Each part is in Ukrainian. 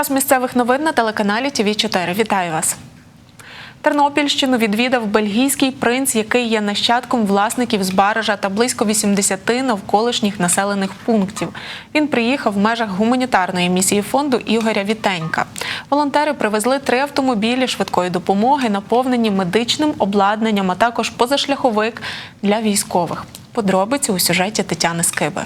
Час місцевих новин на телеканалі ТВ 4 Вітаю вас. Тернопільщину відвідав бельгійський принц, який є нащадком власників Збаража та близько 80 навколишніх населених пунктів. Він приїхав в межах гуманітарної місії фонду Ігоря Вітенька. Волонтери привезли три автомобілі швидкої допомоги, наповнені медичним обладнанням, а також позашляховик для військових. Подробиці у сюжеті Тетяни Скиби.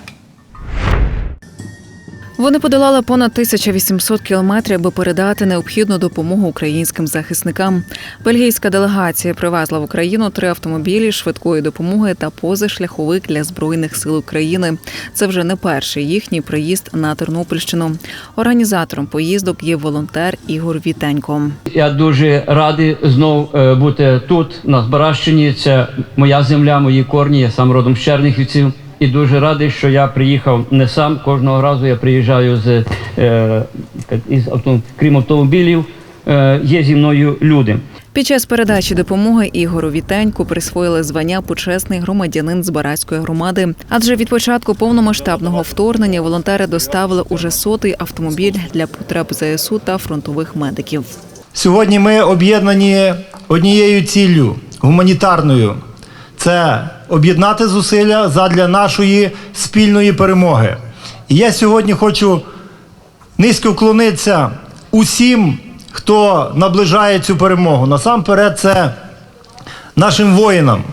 Вони подолали понад 1800 кілометрів, аби передати необхідну допомогу українським захисникам. Бельгійська делегація привезла в Україну три автомобілі швидкої допомоги та позашляховик для збройних сил України. Це вже не перший їхній приїзд на Тернопільщину. Організатором поїздок є волонтер Ігор Вітенько. Я дуже радий знов е, бути тут, на Збаращині. Це моя земля, мої корні. Я сам родом з Черніхівців. І дуже радий, що я приїхав не сам. Кожного разу я приїжджаю з е, із авто, крім автомобілів. Е, є зі мною люди. Під час передачі допомоги Ігору Вітеньку присвоїли звання почесний громадянин Збаразької громади. Адже від початку повномасштабного вторгнення волонтери доставили уже сотий автомобіль для потреб ЗСУ та фронтових медиків. Сьогодні ми об'єднані однією ціллю гуманітарною це об'єднати зусилля задля нашої спільної перемоги. І я сьогодні хочу низько вклонитися усім, хто наближає цю перемогу. Насамперед, це нашим воїнам.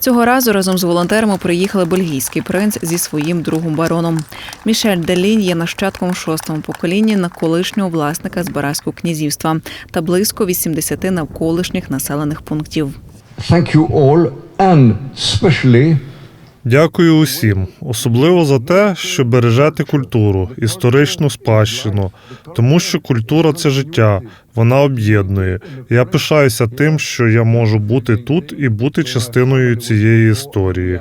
Цього разу разом з волонтерами приїхали бельгійський принц зі своїм другом бароном. Мішель Делінь є нащадком шостого покоління на колишнього власника Збаразького князівства та близько 80 навколишніх населених пунктів. Thank you all and especially Дякую усім, особливо за те, що бережете культуру, історичну спадщину, тому що культура це життя, вона об'єднує. Я пишаюся тим, що я можу бути тут і бути частиною цієї історії.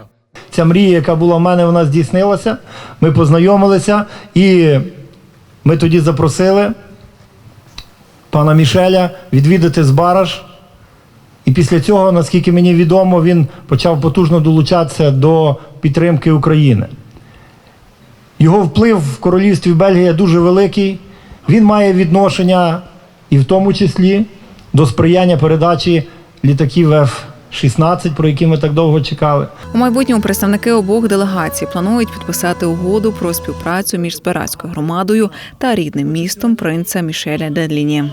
Ця мрія, яка була в мене, вона здійснилася. Ми познайомилися і ми тоді запросили пана Мішеля відвідати Збараж. І після цього, наскільки мені відомо, він почав потужно долучатися до підтримки України. Його вплив в королівстві Бельгія дуже великий. Він має відношення і в тому числі до сприяння передачі літаків F-16, про які ми так довго чекали. У майбутньому представники обох делегацій планують підписати угоду про співпрацю між Збаразькою громадою та рідним містом принца Мішеля Деліні.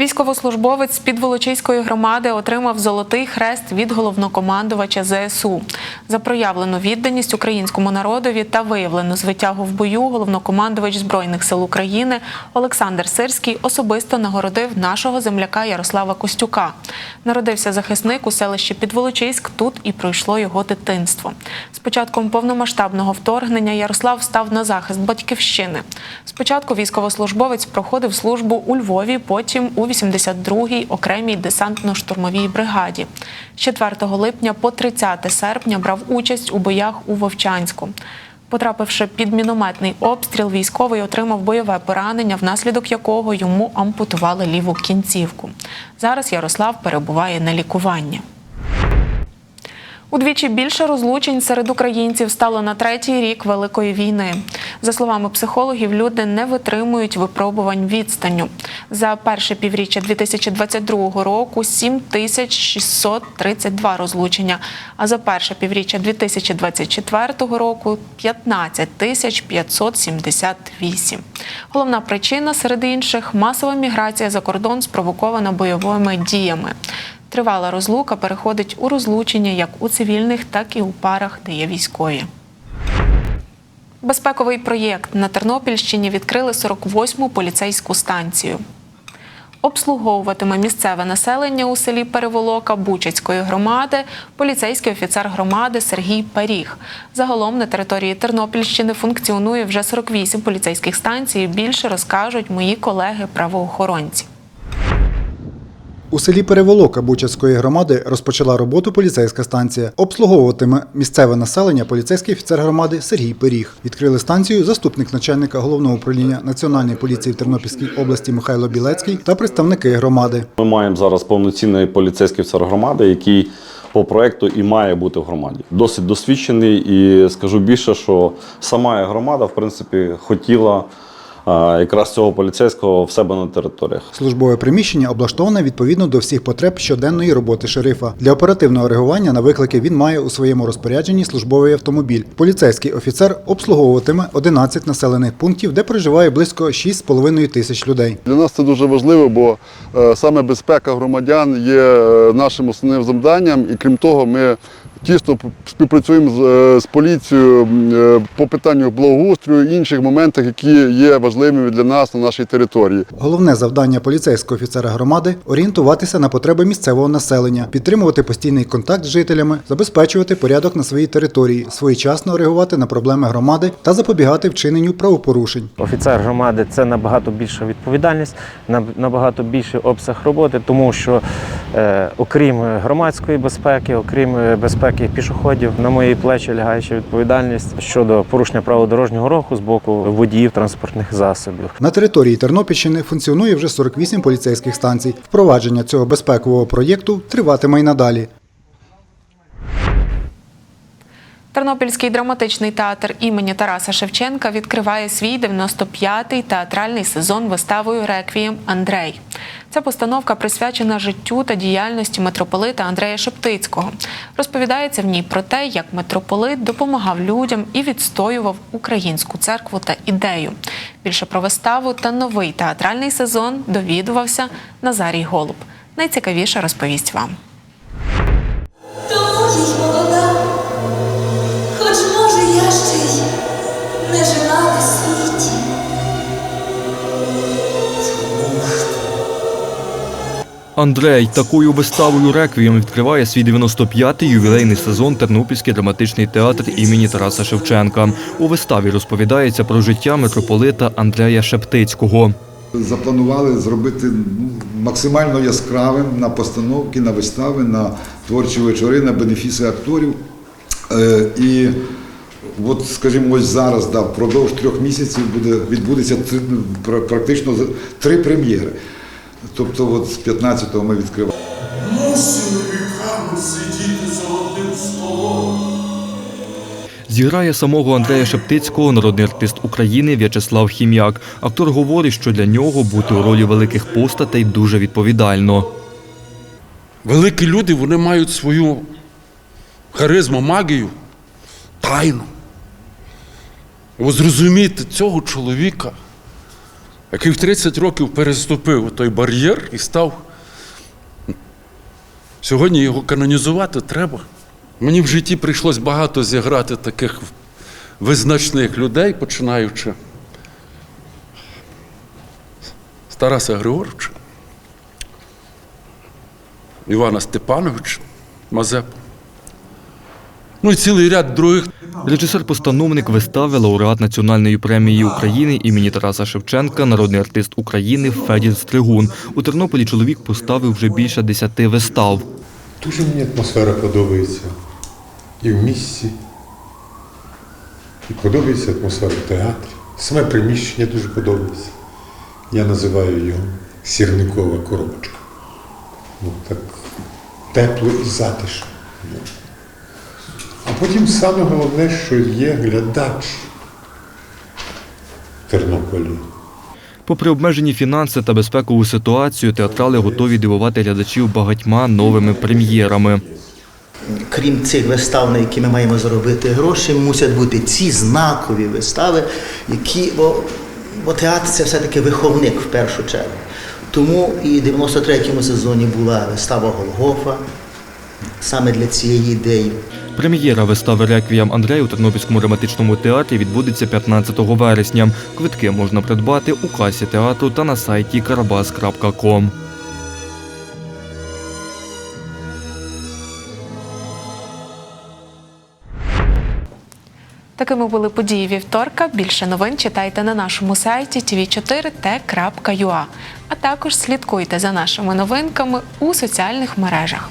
Військовослужбовець з Підволочиської громади отримав золотий хрест від головнокомандувача ЗСУ за проявлену відданість українському народові та виявлену звитягу в бою. Головнокомандувач збройних сил України Олександр Сирський особисто нагородив нашого земляка Ярослава Костюка. Народився захисник у селищі Підволочиськ. Тут і пройшло його дитинство. З початком повномасштабного вторгнення Ярослав став на захист батьківщини. Спочатку військовослужбовець проходив службу у Львові, потім у 82-й окремій десантно-штурмовій бригаді. З 4 липня по 30 серпня брав участь у боях у Вовчанську. Потрапивши під мінометний обстріл, військовий отримав бойове поранення, внаслідок якого йому ампутували ліву кінцівку. Зараз Ярослав перебуває на лікуванні. Удвічі більше розлучень серед українців стало на третій рік Великої війни. За словами психологів, люди не витримують випробувань відстанню. За перше півріччя 2022 року 7632 розлучення, а за перше півріччя 2024 року 15 578. Головна причина серед інших масова міграція за кордон спровокована бойовими діями. Тривала розлука переходить у розлучення як у цивільних, так і у парах, де є військові. Безпековий проєкт на Тернопільщині відкрили 48-му поліцейську станцію. Обслуговуватиме місцеве населення у селі Переволока Бучацької громади поліцейський офіцер громади Сергій Паріг. Загалом на території Тернопільщини функціонує вже 48 поліцейських станцій. Більше розкажуть мої колеги-правоохоронці. У селі Переволока Бучацької громади розпочала роботу поліцейська станція. Обслуговуватиме місцеве населення поліцейський офіцер громади Сергій Пиріг. Відкрили станцію заступник начальника головного управління Національної поліції в Тернопільській області Михайло Білецький та представники громади. Ми маємо зараз повноцінний поліцейський офіцер громади, який по проекту і має бути в громаді. Досить досвідчений і скажу більше, що сама громада, в принципі, хотіла якраз цього поліцейського в себе на територіях. Службове приміщення облаштоване відповідно до всіх потреб щоденної роботи шерифа. Для оперативного реагування на виклики він має у своєму розпорядженні службовий автомобіль. Поліцейський офіцер обслуговуватиме 11 населених пунктів, де проживає близько 6,5 тисяч людей. Для нас це дуже важливо, бо е, саме безпека громадян є е, нашим основним завданням, і крім того, ми тісно співпрацюємо з, е, з поліцією е, по питанню благоустрою інших моментах, які є важливими для нас на нашій території. Головне завдання поліцейського офіцера громади орієнтуватися на потреби місцевого населення, підтримувати постійний контакт з жителями, забезпечувати порядок на своїй території, своєчасно реагувати на проблеми громади та запобігати вчиненню правопорушень. Офіцер громади це набагато більша відповідальність, наб- набагато більший обсяг роботи, тому що е, окрім громадської безпеки, окрім е, безпеки пішоходів, на мої плечі лягає ще відповідальність щодо порушення правил дорожнього руху з боку водіїв транспортних засобів. На території Тернопільщини функціонує вже 48 поліцейських станцій. Впровадження цього безпекового проєкту триватиме й надалі. Тернопільський драматичний театр імені Тараса Шевченка відкриває свій 95-й театральний сезон виставою Реквієм Андрей. Ця постановка присвячена життю та діяльності митрополита Андрея Шептицького. Розповідається в ній про те, як митрополит допомагав людям і відстоював українську церкву та ідею. Більше про виставу та новий театральний сезон довідувався Назарій Голуб. Найцікавіше розповість вам. Андрей такою виставою реквієм відкриває свій 95-й ювілейний сезон Тернопільський драматичний театр імені Тараса Шевченка. У виставі розповідається про життя митрополита Андрея Шептицького. Запланували зробити ну, максимально яскравим на постановки, на вистави, на творчі вечори, на бенефіси акторів. Е, і от, скажімо, ось зараз, да, впродовж трьох місяців буде, відбудеться практично три прем'єри. Тобто от з 15-го ми відкриваємо. Мусимо віками сидіти за одним столом. Зіграє самого Андрея Шептицького народний артист України В'ячеслав Хім'як. Актор говорить, що для нього бути у ролі великих постатей дуже відповідально. Великі люди вони мають свою харизму, магію, тайну. Зрозуміти цього чоловіка, який в 30 років переступив той бар'єр і став. Сьогодні його канонізувати треба. Мені в житті прийшлось багато зіграти таких визначних людей, починаючи з Тараса Григоровича. Івана Степановича Мазепу. Ну і цілий ряд других. Режисер-постановник вистави лауреат Національної премії України імені Тараса Шевченка, народний артист України Федір Стригун. У Тернополі чоловік поставив вже більше десяти вистав. Дуже мені атмосфера подобається і в місті, і подобається атмосфера в театрі. Саме приміщення дуже подобається. Я називаю його сірникова коробочка. Ну, так тепло і затишно. А потім саме головне, що є глядач в Тернополі. Попри обмежені фінанси та безпекову ситуацію, театрали готові дивувати глядачів багатьма новими прем'єрами. крім цих вистав, на які ми маємо заробити гроші, мусять бути ці знакові вистави, які, бо, бо театр це все-таки виховник в першу чергу. Тому і в 93-му сезоні була вистава Голгофа саме для цієї ідеї. Прем'єра вистави Реквіям Андрей у Тернопільському драматичному театрі відбудеться 15 вересня. Квитки можна придбати у касі театру та на сайті karabas.com. Такими були події вівторка. Більше новин читайте на нашому сайті tv4t.ua, а також слідкуйте за нашими новинками у соціальних мережах.